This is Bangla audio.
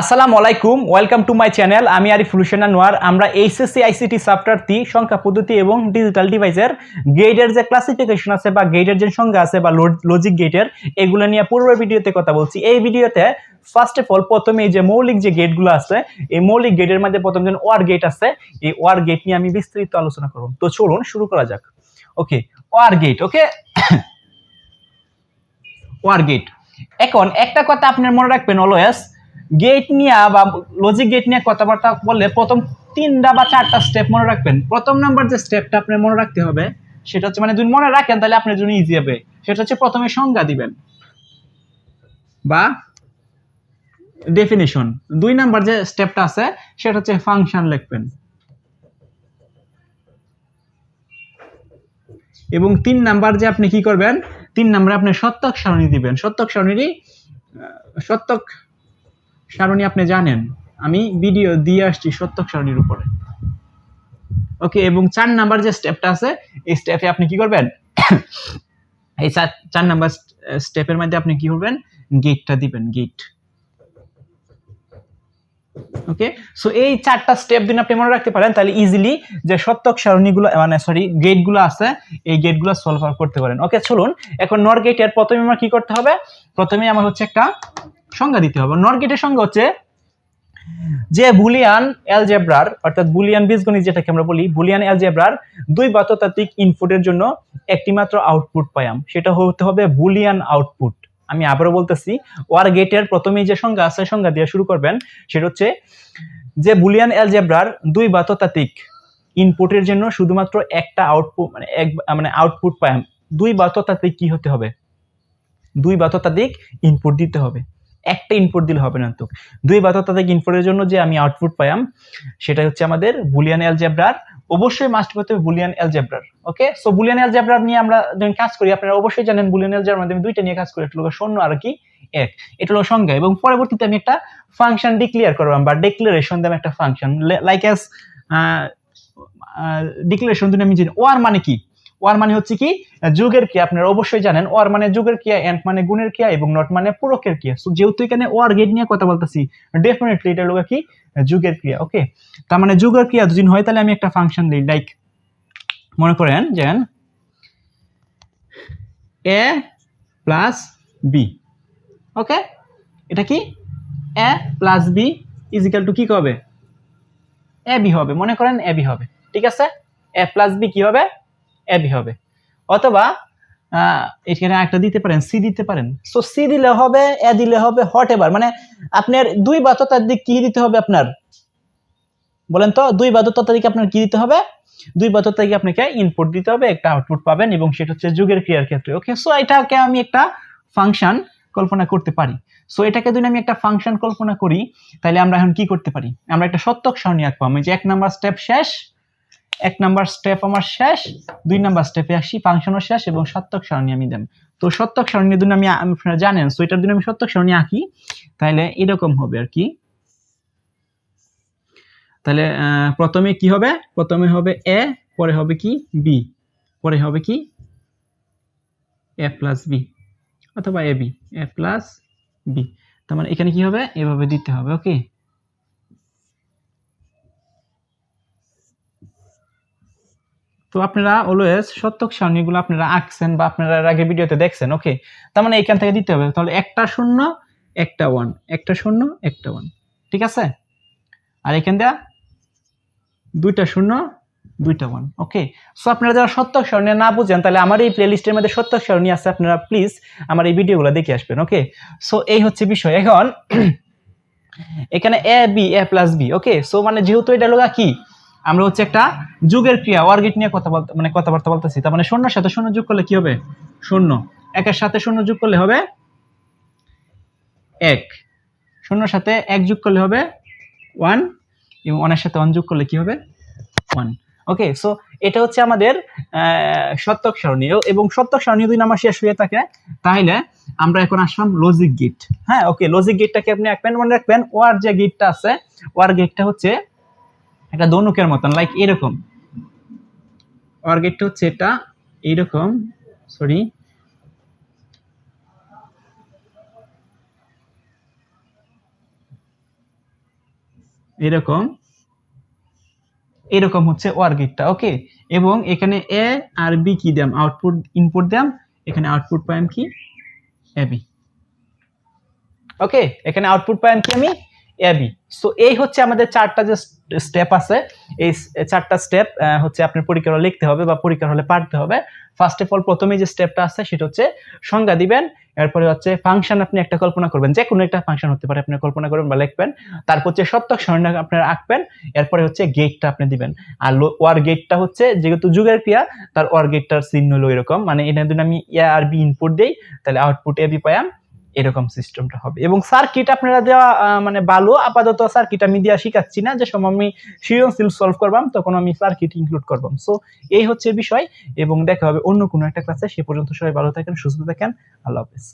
আসসালামু আলাইকুম ওয়েলকাম টু মাই চ্যানেল আমি আরিফ রুশেনা নোয়ার। আমরা এইচএসসি, আইসিটি সফটওয়্যারটি সংখ্যা পদ্ধতি এবং ডিজিটাল ডিভাইসের গেটের যে ক্লাসিফিকেশন আছে বা গেটের যে সংখ্যা আছে বা লজিক গেটের এগুলো নিয়ে পূর্বের ভিডিওতে কথা বলছি। এই ভিডিওতে ফার্স্ট অফ অল প্রথমে এই যে মৌলিক যে গেটগুলো আছে, এই মৌলিক গেটের মধ্যে প্রথম যে ওয়ার গেট আছে, এই ওয়ার গেট নিয়ে আমি বিস্তারিত আলোচনা করব। তো চলুন শুরু করা যাক। Okay OR gate okay OR gate এখন একটা কথা আপনার মনে রাখবেন অলওয়েজ গেট নিয়ে বা লজিক গেট নিয়ে কথাবার্তা বললে প্রথম তিনটা বা চারটা স্টেপ মনে রাখবেন। প্রথম নাম্বার যে স্টেপটা আপনার মনে রাখতে হবে, সেটা হচ্ছে মানে যদি মনে রাখেন তাহলে আপনার জন্য ইজি হবে। সেটা হচ্ছে প্রথমে সংজ্ঞা দিবেন। বা ডেফিনিশন দুই নাম্বার যে স্টেপটা আছে, সেটা হচ্ছে ফাংশন লিখবেন। এবং তিন নাম্বার যে আপনি কি করবেন, তিন নাম্বারে আপনি সত্যক সারণী দিবেন। সত্যক সারণীরই সত্যক সারণী আপনি জানেন, আমি ভিডিও দিয়ে আসছি সত্যক সারণীর উপরে। ওকে এবং চার নাম্বার যে স্টেপটা আছে, এই স্টেপে আপনি কি করবেন? এই চার নাম্বার স্টেপের মধ্যে আপনি কি করবেন? গেটটা দিবেন গেট ওকে সো এই চারটা স্টেপ দিন আপনি মনে রাখতে পারেন, তাহলে ইজিলি যে সত্যক সারণীগুলো মানে সরি গেটগুলো আছে, এই গেটগুলো সলভ করতে পারেন। ওকে চলুন, এখন নর গেটের প্রথমে আমার কি করতে হবে? প্রথমে আমার হচ্ছে একটা সংজ্ঞা দিতে হবে। নর গেটের সংজ্ঞা হচ্ছে যে বুলিয়ান অ্যালজেব্রার, অর্থাৎ বুলিয়ান বীজগণিত যেটাকে আমরা বলি, বুলিয়ান অ্যালজেব্রার দুই বাততাত্ত্বিক ইনপুটের জন্য একটিমাত্র আউটপুট পাইয়াম। সেটা হতে হবে বুলিয়ান আউটপুট আমি আবারও বলতেছি ওয়ার গেটের প্রথমেই যে সংজ্ঞা আছে, সংজ্ঞা দিয়ে শুরু করবেন, সেটা হচ্ছে যে বুলিয়ান অ্যালজেব্রার দুই বাততাত্ত্বিক ইনপুটের জন্য শুধুমাত্র একটা আউটপুট মানে এক মানে আউটপুট পাইয়াম। দুই বাততাত্ত্বিক কি হতে হবে? দুই বাততাত্ত্বিক ইনপুট দিতে হবে। একটা ইনপুট দিলে হবে না তো। দুই বাততাত্ত্বিক ইনপুটের জন্য যে আমি আউটপুট পাইয়াম সেটা হচ্ছে আমাদের বুলিয়ান অ্যালজেব্রার অবশ্যই মাস্ট করতে হবে বুলিয়ান অ্যালজেব্রার ওকে সো বুলিয়ান অ্যালজেব্রার নিয়ে আমরা যখন কাজ করি, আপনারা অবশ্যই জানেন বুলিয়ান অ্যালজেব্রার মধ্যে আমি দুইটা নিয়ে কাজ করি একটা হলো শূন্য আর কি এক। এটা হলো সংজ্ঞা এবং পরবর্তীতে আমি একটা ফাংশন ডিক্লেয়ার করলাম বা ডিক্লারেশন দিলাম একটা ফাংশন লাইক অ্যাজ ডিক্লারেশন দিন আমি জানি। ওয়ার মানে কি? ওয়ার মানে হচ্ছে কি, যুগের ক্রিয়া। আপনারা অবশ্যই জানেন, ওয়ার মানে যুগের ক্রিয়া, এন্ড মানে গুণের ক্রিয়া এবং নট মানে পূরকের ক্রিয়া। সো যেহেতু এখানে ওয়ার গেট নিয়ে কথা বলতেছি ডেফিনেটলি এটা হলো কি, যুগের ক্রিয়া ওকে তার মানে যুগের ক্রিয়া যদি হয়, তাহলে আমি একটা ফাংশন দিই লাইক মনে করেন, যেন এ প্লাস বি ওকে এটা কি? A plus B equal to কি হবে? এ বি হবে, মনে করেন এ বি হবে, ঠিক আছে? এ প্লাস বি কি হবে? এ বি হবে। অথবা এখানে একটা দিতে পারেন, সি দিতে পারেন। সো সি দিলে হবে, এ দিলে হবে হট এবার মানে আপনার দুই বাধ্যতার দিক কি দিতে হবে আপনার? বলেন তো, দুই বাধ্যতার দিকে আপনার কি দিতে হবে? দুই বাধ্যতা থেকে আপনাকে ইনপুট দিতে হবে, একটা আউটপুট পাবেন, এবং সেটা হচ্ছে যুগের ক্রিয়ার ক্ষেত্রে। ওকে সো এটাকে আমি একটা ফাংশন কল্পনা করতে পারি। সো এটাকে যদি আমি একটা ফাংশন কল্পনা করি, তাহলে আমরা এখন কি করতে পারি? আমরা একটা সত্যক সারণী আঁকবো। আমি যে এক নাম্বার স্টেপ শেষ এক নাম্বার স্টেপ আমার শেষ, দুই নাম্বার স্টেপে আসি ফাংশনও শেষ এবং সত্যক সারণী আমি দেন তো সত্যক সারণী যদি আমি আপনারা জানেন সো এটার জন্য আমি সত্যক সারণী আঁকি, তাহলে এরকম হবে আর কি। তাহলে প্রথমে কি হবে? প্রথমে হবে এ পরে হবে কি? বি পরে হবে কি? এ প্লাস বি অথবা A B A plus B তার মানে এখানে কি হবে? এভাবে দিতে হবে ওকে তো আপনারা অলওয়েজ সত্যক সারণীগুলো আপনারা আঁকছেন বা আপনারা আগে ভিডিওতে দেখছেন ওকে তার মানে এখান থেকে দিতে হবে। তাহলে একটা শূন্য, একটা ওয়ান একটা শূন্য, একটা ওয়ান ঠিক আছে? আর এখান দেয়া দুইটা শূন্য, দুইটা ওয়ান ওকে সো আপনারা যারা সত্যক সারণী না বুঝেন, তাহলে আমার এই প্লেলিস্টের মধ্যে সত্যক সারণী আছে, আপনারা প্লিজ আমার এই ভিডিওগুলো দেখে আসবেন ওকে সো এই হচ্ছে বিষয়। এখন, এখানে A B A plus B okay so মানে যেহেতু এটা লোক কি? আমরা হচ্ছে একটা যুগের ক্রিয়া, ওয়ার্গেট নিয়ে কথা বলতে মানে কথাবার্তা বলতেছি। তার মানে শূন্যর সাথে শূন্য যোগ করলে কি হবে? শূন্য। একের সাথে শূন্য যোগ করলে হবে এক। শূন্যর সাথে এক যোগ করলে হবে ওয়ান। এবং ওয়ানের সাথে ওয়ান যোগ করলে কি হবে? ওয়ান। ওকে, সো এটা হচ্ছে আমাদের সত্যক সারণী। ও- এবং সত্যক সারণী যদি আমার শেষ হয়ে থাকে, তাহলে আমরা এখন আসলাম লজিক গেট হ্যাঁ ওকে লজিক গেটটাকে আপনি রাখবেন মনে রাখবেন, ওয়ার যে গেটটা আছে, ওয়ার গেটটা হচ্ছে একটা দনুকের মতন লাইক এরকম। ওয়ার গেটটা হচ্ছে এটা, এইরকম সরি এরকম। এরকম হচ্ছে ওয়ার ওকে এবং এখানে এ আর বি কি দিলাম আউটপুট ইনপুট দিলাম এখানে আউটপুট পাইম কি? এ বি ওকে এখানে আউটপুট পাইম কি আমি? এ বি সো এই হচ্ছে আমাদের চারটা যে স্টেপ আছে, এই চারটা স্টেপ হচ্ছে আপনার পরীক্ষার হলে লিখতে হবে বা পরীক্ষার হলে পারতে হবে। ফার্স্ট অফ অল প্রথমে যে স্টেপটা আছে, সেটা হচ্ছে সংজ্ঞা দিবেন, এরপরে হচ্ছে ফাংশন আপনি একটা কল্পনা করবেন। যে কোনো একটা ফাংশন হতে পারে, আপনি কল্পনা করবেন বা লিখবেন। তারপর হচ্ছে সত্যক সারণী আপনারা আঁকবেন, এরপরে হচ্ছে গেটটা আপনি দিবেন। আর ওয়ার গেটটা হচ্ছে যেহেতু যুগের ক্রিয়া, তার ওয়ার গেটটার চিহ্ন হলো এরকম। মানে এটা যদি আমি এ আর বি ইনপুট দেই, তাহলে আউটপুট এ বি পাইম এরকম সিস্টেমটা হবে। এবং সার্কিট আপনারা দেওয়া মানে ভালো আপাতত সার্কিট আমি দেওয়া শিখাচ্ছি না, যে সময় আমি সৃজনশীল সলভ করবাম, তখন আমি সার্কিট ইনক্লুড করবাম। সো এই হচ্ছে বিষয়, এবং দেখা হবে অন্য কোনো একটা ক্লাসে সে পর্যন্ত সবাই ভালো থাকেন, সুস্থ থাকেন। আল্লাহ হাফেজ।